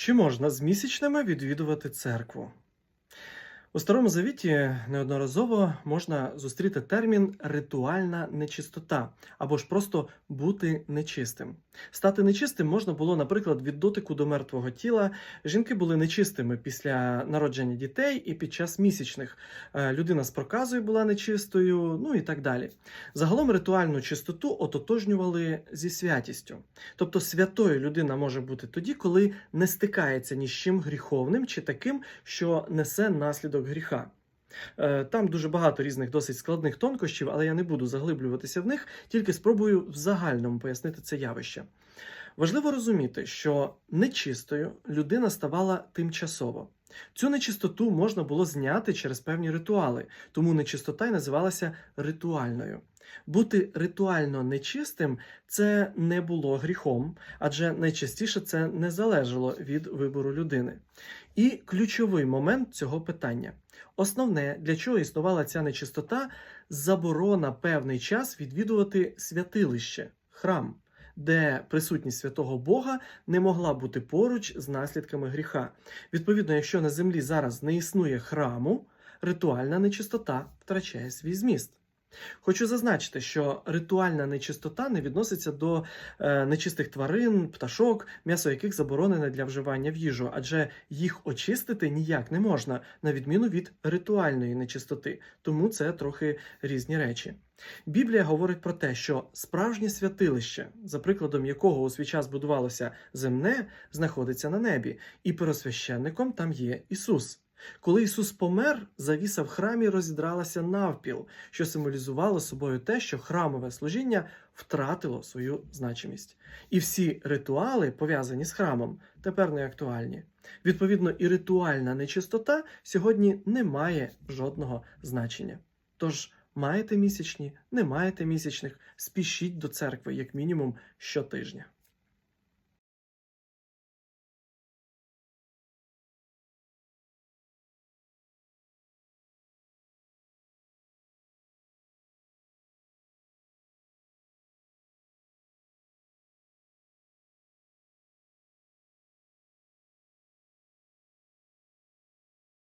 Чи можна з місячними відвідувати церкву? У Старому Завіті неодноразово можна зустріти термін ритуальна нечистота або ж просто бути нечистим. Стати нечистим можна було, наприклад, від дотику до мертвого тіла. Жінки були нечистими після народження дітей і під час місячних. Е, Людина з проказою була нечистою, ну і так далі. Загалом ритуальну чистоту ототожнювали зі святістю. Тобто святою людина може бути тоді, коли не стикається ні з чим гріховним чи таким, що несе наслідок гріха. Е, Там дуже багато різних досить складних тонкощів, але я не буду заглиблюватися в них, тільки спробую в загальному пояснити це явище. Важливо розуміти, що нечистою людина ставала тимчасово. Цю нечистоту можна було зняти через певні ритуали, тому нечистота й називалася ритуальною. Бути ритуально нечистим це не було гріхом, адже найчастіше це не залежало від вибору людини. І ключовий момент цього питання. Основне, для чого існувала ця нечистота, заборона певний час відвідувати святилище, храм, де присутність святого Бога не могла бути поруч з наслідками гріха. Відповідно, якщо на землі зараз не існує храму, ритуальна нечистота втрачає свій зміст. Хочу зазначити, що ритуальна нечистота не відноситься до е, нечистих тварин, пташок, м'ясо яких заборонене для вживання в їжу, адже їх очистити ніяк не можна, на відміну від ритуальної нечистоти, тому це трохи різні речі. Біблія говорить про те, що справжнє святилище, за прикладом якого у свій час будувалося земне, знаходиться на небі, і первосвященником там є Ісус. Коли Ісус помер, завіса в храмі розідралася навпіл, що символізувало собою те, що храмове служіння втратило свою значимість. І всі ритуали, пов'язані з храмом, тепер не актуальні. Відповідно, і ритуальна нечистота сьогодні не має жодного значення. Тож маєте місячні, не маєте місячних, спішіть до церкви як мінімум щотижня.